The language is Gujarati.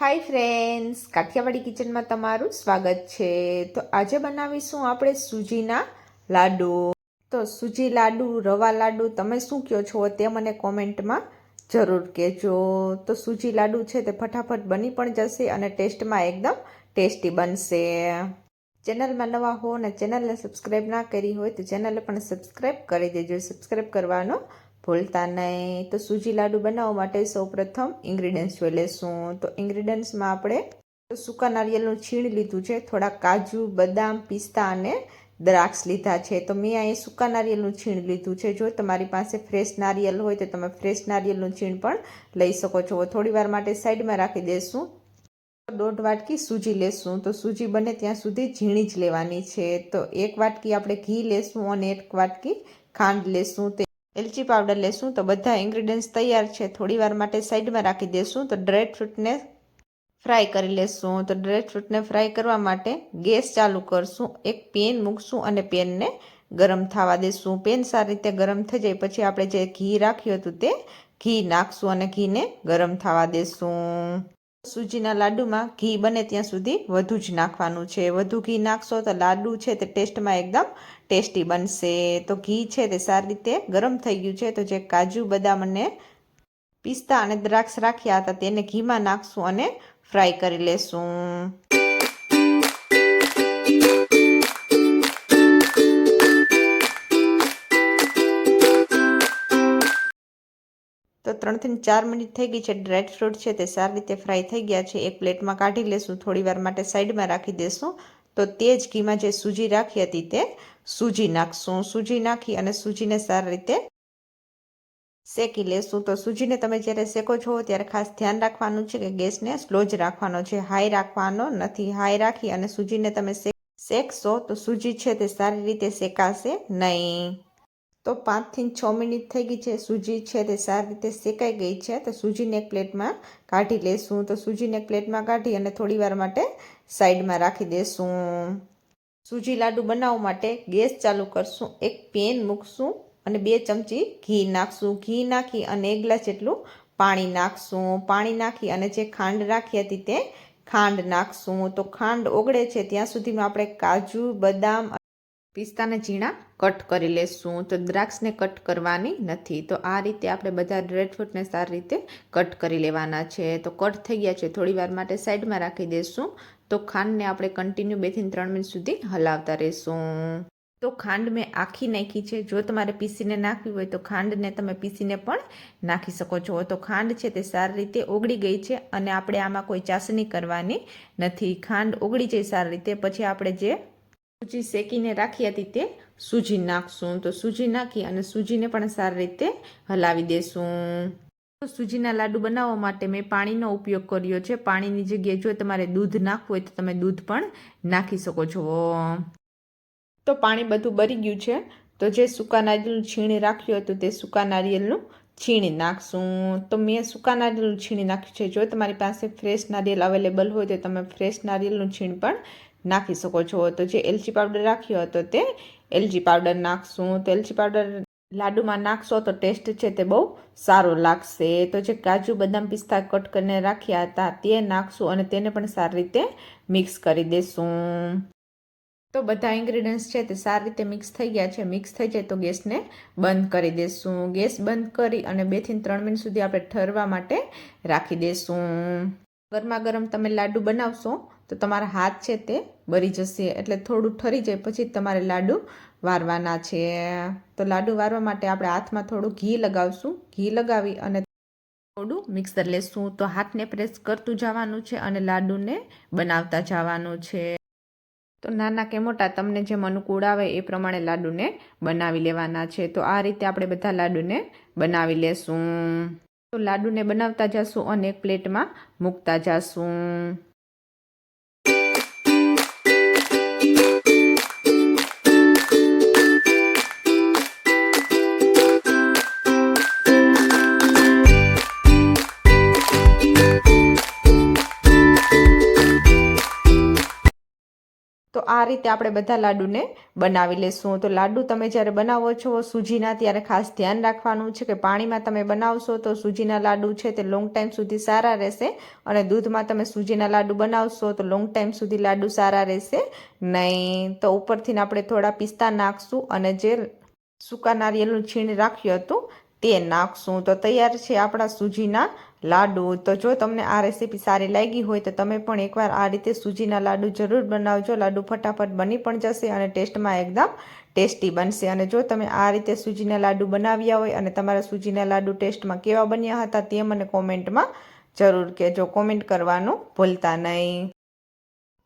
હાય ફ્રેન્ડ્સ કાઠિયાવાડી કિચનમાં તમારું સ્વાગત છે. તો આજે બનાવીશું આપણે સૂજીના લાડુ. તો સૂજી લાડુ, રવા લાડુ, તમે શું કહો છો તે મને કોમેન્ટમાં જરૂર કહેજો. તો સૂજી લાડુ છે તે ફટાફટ બની પણ જશે અને ટેસ્ટમાં એકદમ ટેસ્ટી બનશે. ચેનલમાં નવા હો અને ચેનલને સબસ્ક્રાઈબ ના કરી હોય તો ચેનલને પણ સબસ્ક્રાઈબ કરી દેજો. સબસ્ક્રાઈબ કરવાનો ભૂલતા નહીં. તો સૂજી લાડુ બનાવવા માટે સૌપ્રથમ ઇન્ગ્રીડિયન્ટ્સ જોઈ લેશું. તો ઇન્ગ્રીડિયન્ટ્સમાં આપણે સૂકા નારિયેળનું છીણ લીધું છે, થોડા કાજુ, બદામ, પિસ્તા અને દ્રાક્ષ લીધા છે. તો મેં અહીં સૂકા નારિયેળનું છીણ લીધું છે. જો તમારી પાસે ફ્રેશ નારિયેલ હોય તો તમે ફ્રેશ નારિયેળનું છીણ પણ લઈ શકો છો. થોડી વાર માટે સાઈડમાં રાખી દેશું. દોઢ વાટકી સૂજી લેશું. તો સૂજી બને ત્યાં સુધી ઝીણી જ લેવાની છે. તો એક વાટકી આપણે ઘી લેશું અને એક વાટકી ખાંડ લેશું. તે એલચી પાવડર લેશું તો બધા ઇન્ગ્રીડિયન્ટ્સ તૈયાર છે. થોડી વાર માટે સાઈડમાં રાખી દેશું તો ડ્રેડ ફ્રૂટને ફ્રાય કરી લેશું. તો ડ્રેડ ફ્રૂટને ફ્રાય કરવા માટે ગેસ ચાલુ કરશું. એક પેન મૂકશું અને પેનને ગરમ થવા દેશું. પેન સારી રીતે ગરમ થઈ જાય પછી આપણે જે ઘી રાખ્યું હતું તે ઘી નાખશું અને ઘીને ગરમ થવા દેશું. સૂજીના લાડુમાં ઘી બને ત્યાં સુધી વધુ જ નાખવાનું છે. વધુ ઘી નાખશો તો લાડુ છે તે ટેસ્ટમાં એકદમ ટેસ્ટી બનશે. તો ઘી છે તે સારી રીતે ગરમ થઈ ગયું છે. તો જે કાજુ, બદામ અને પિસ્તા અને દ્રાક્ષ રાખ્યા હતા તેને ઘીમાં નાખશું અને ફ્રાય કરી લેશું. તો ત્રણથી ચાર મિનિટ થઈ ગઈ છે. ડ્રાય ફ્રૂટ છે તે સારી રીતે ફ્રાય થઈ ગયા છે. એક પ્લેટમાં કાઢી લેશું. થોડીવાર માટે સાઈડમાં રાખી દેશું. તો તે જ ઘીમાં જે સૂજી રાખી હતી તે સૂજી નાખશું. સૂજી નાખી અને સૂજીને સારી રીતે શેકી લેશું. તો સૂજીને તમે જ્યારે શેકો છો ત્યારે ખાસ ધ્યાન રાખવાનું છે કે ગેસને સ્લો જ રાખવાનો છે. હાઈ રાખવાનો નથી. હાઈ રાખી અને સૂજીને તમે શેકશો તો સૂજી છે તે સારી રીતે શેકાશે નહીં. તો પાંચથી છ મિનિટ થઈ ગઈ છે. સૂજી છે તે સારી રીતે શેકાઈ ગઈ છે. તો સૂજીને એક પ્લેટમાં કાઢી લેશું. તો સૂજીને એક પ્લેટમાં કાઢી અને થોડી વાર માટે સાઈડમાં રાખી દેશું. સૂજી લાડુ બનાવવા માટે ગેસ ચાલુ કરશું. એક પેન મૂકશું અને બે ચમચી ઘી નાખશું. ઘી નાખી અને એક ગ્લાસ જેટલું પાણી નાખશું. પાણી નાખી અને જે ખાંડ રાખી હતી તે ખાંડ નાખશું. તો ખાંડ ઓગળે છે ત્યાં સુધીમાં આપણે કાજુ, બદામ પિસ્તાને ઝીણા કટ કરી લેશું. તો દ્રાક્ષને કટ કરવાની નથી. તો આ રીતે આપણે બધા ડ્રાય ફ્રૂટને સારી રીતે કટ કરી લેવાના છે. તો કટ થઈ ગયા છે. થોડી વાર માટે સાઈડમાં રાખી દઈશું તો ખાંડને આપણે કન્ટિન્યુ બેથી ત્રણ મિનિટ સુધી હલાવતા રહીશું. તો ખાંડ મેં આખી નાખી છે. જો તમારે પીસીને નાખવી હોય તો ખાંડને તમે પીસીને પણ નાખી શકો છો. તો ખાંડ છે તે સારી રીતે ઓગળી ગઈ છે અને આપણે આમાં કોઈ ચાસણી કરવાની નથી. ખાંડ ઓગળી જાય સારી રીતે. પછી આપણે જે સૂજી શેકીને રાખી હતી તે, સૂજી નાખશું. તો સૂજી નાખી અને સૂજીને પણ સારી રીતે હલાવી દેશું. તો સૂજીના લાડુ બનાવવા માટે મેં પાણીનો ઉપયોગ કર્યો છે. પાણીની જગ્યાએ જો તમારે દૂધ નાખવું હોય તો તમે દૂધ પણ નાખી શકો છો. તો પાણી બધું બરી ગયું છે. તો જે સૂકા નારિયેળનું છીણ રાખ્યું હતું તે સૂકા નારિયેળનું છીણી નાખશું. તો મેં સૂકા નારિયેળનું છીણી નાખ્યું છે. જો તમારી પાસે ફ્રેશ નારિયેળ અવેલેબલ હોય તો તમે ફ્રેશ નારિયેળનું છીણ પણ નાખી શકો છો. તો જે એલચી પાવડર રાખ્યો હતો તે એલચી પાવડર નાખશું. તો એલચી પાવડર લાડુમાં નાખશો તો ટેસ્ટ છે તે બહુ સારો લાગશે. તો જે કાજુ બદામ પિસ્તા કટ કરીને રાખ્યા હતા તે નાખશું અને તેને પણ સારી રીતે મિક્સ કરી દેશું. તો બધા ઇન્ગ્રીડિયન્ટ્સ છે તે સારી રીતે મિક્સ થઈ ગયા છે. મિક્સ થઈ જાય તો ગેસને બંધ કરી દેશું. ગેસ બંધ કરી અને બેથી ત્રણ મિનિટ સુધી આપણે ઠરવા માટે રાખી દેશું. ગરમા ગરમ તમે લાડુ બનાવશો તો તમારા હાથ છે તે બરી જશે. એટલે થોડું ઠરી જાય, પછી તમારે લાડુ વારવાના છે. તો લાડુ વારવા માટે આપણે હાથમાં થોડું ઘી લગાવશું. ઘી લગાવી અને થોડું મિક્સર લેશું. તો હાથને પ્રેસ કરતું જવાનું છે અને લાડુને બનાવતા જવાનું છે. તો નાના કે મોટા તમને જેમ અનુકૂળ આવે એ પ્રમાણે લાડુને બનાવી લેવાના છે. તો આ રીતે આપણે બધા લાડુને બનાવી લેશું. તો લાડુને બનાવતા જશું અને એક પ્લેટમાં મૂકતા જશું. આ રીતે આપણે બધા લાડુને બનાવી લેશું. તો લાડુ તમે જ્યારે બનાવો છો, સૂજીના ત્યારે ખાસ ધ્યાન રાખવાનું છે કે પાણીમાં તમે બનાવશો તો સૂજીના લાડુ છે તે લોંગ ટાઈમ સુધી સારા રહેશે અને દૂધમાં તમે સૂજીના લાડુ બનાવશો તો લોંગ ટાઈમ સુધી લાડુ સારા રહેશે નહીં. તો ઉપરથી આપણે થોડા પિસ્તા નાખશું અને જે સૂકા નારિયેળનું છીણ રાખ્યું હતું તે નાખશું. તો તૈયાર છે આપણા સૂજીના લાડુ. તો જો તમને આ રેસીપી સારી લાગી હોય તો તમે પણ એકવાર આ રીતે સૂજીના લાડુ જરૂર બનાવજો. લાડુ ફટાફટ બની પણ જશે અને ટેસ્ટમાં એકદમ ટેસ્ટી બનશે. અને જો તમે આ રીતે સૂજીના લાડુ બનાવ્યા હોય અને તમારા સૂજીના લાડુ ટેસ્ટમાં કેવા બન્યા હતા તે મને કોમેન્ટમાં જરૂર કહેજો. કોમેન્ટ કરવાનું ભૂલતા નહીં.